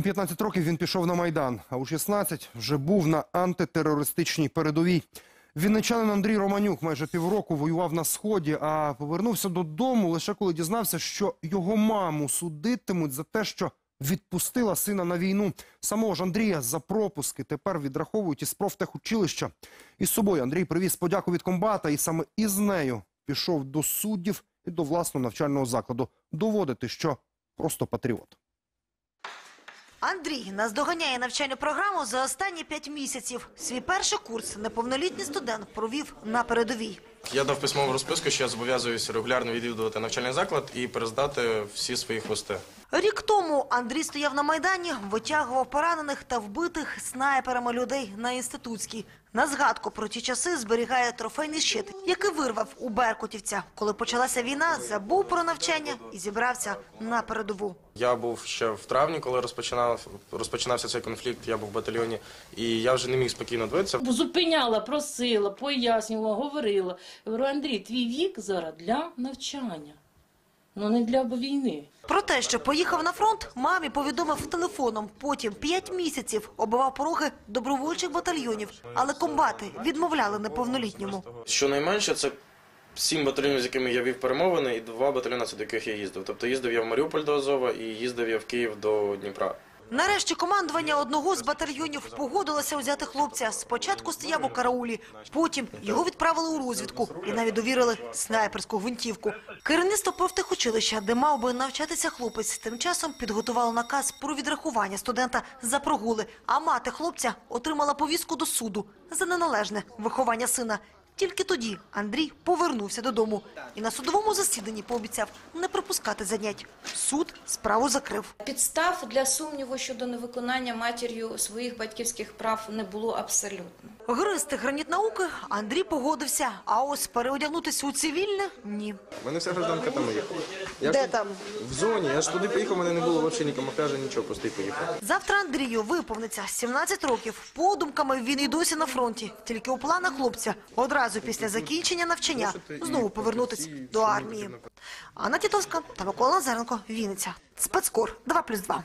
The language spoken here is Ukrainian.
У 15 років він пішов на Майдан, а у 16 вже був на антитерористичній передовій. Вінничанин Андрій Романюк майже півроку воював на сході, а повернувся додому лише коли дізнався, що його маму судитимуть за те, що відпустила сина на війну. Самого ж Андрія за пропуски тепер відраховують із профтехучилища. Із собою Андрій привіз подяку від комбата, і саме із нею пішов до суддів і до власного навчального закладу доводити, що просто патріот. Андрій наздоганяє навчальну програму за останні п'ять місяців. Свій перший курс неповнолітній студент провів на передовій. Я дав письмову розписку, що я зобов'язуюся регулярно відвідувати навчальний заклад і перездати всі свої хвости. Рік тому Андрій стояв на майдані, витягував поранених та вбитих снайперами людей на інститутській. На згадку про ті часи зберігає трофейний щит, який вирвав у Беркутівця. Коли почалася війна, забув про навчання і зібрався на передову. Я був ще в травні, коли розпочинав розпочинався цей конфлікт. Я був в батальйоні, і я вже не міг спокійно дивитися. Зупиняла, просила, пояснювала, говорила. Я говорю, Андрій, твій вік зараз для навчання, ну не для війни. Про те, що поїхав на фронт, мамі повідомив телефоном. Потім п'ять місяців обивав пороги добровольчих батальйонів, але комбати відмовляли неповнолітньому. Щонайменше це сім батальйонів, з якими я вів перемовини, і два батальйони, до яких я їздив. Тобто їздив я в Маріуполь до Азова і їздив я в Київ до Дніпра. Нарешті командування одного з батальйонів погодилося взяти хлопця. Спочатку стояв у караулі, потім його відправили у розвідку і навіть довірили снайперську гвинтівку. Керівництво профтехучилища, де мав би навчатися хлопець, тим часом підготувало наказ про відрахування студента за прогули. А мати хлопця отримала повістку до суду за неналежне виховання сина. Тільки тоді Андрій повернувся додому і на судовому засіданні пообіцяв не пропускати занять. Суд справу закрив. Підстав для сумніву щодо невиконання матір'ю своїх батьківських прав не було абсолютно. Гристи граніт науки Андрій погодився, а ось переодягнутися у цивільне – ні. У мене вся гражданка там є. Я Де там? в зоні, я ж туди поїхав, у мене не було взагалі ні камуфляжа, нічого, просто й поїхав. Завтра Андрію виповниться 17 років. Подумками він і досі на фронті. Тільки у планах хлопця одразу після закінчення навчання знову повернутися до армії. Анна Тітовська та Микола Назаренко, Вінниця. Спецкор 2+,2.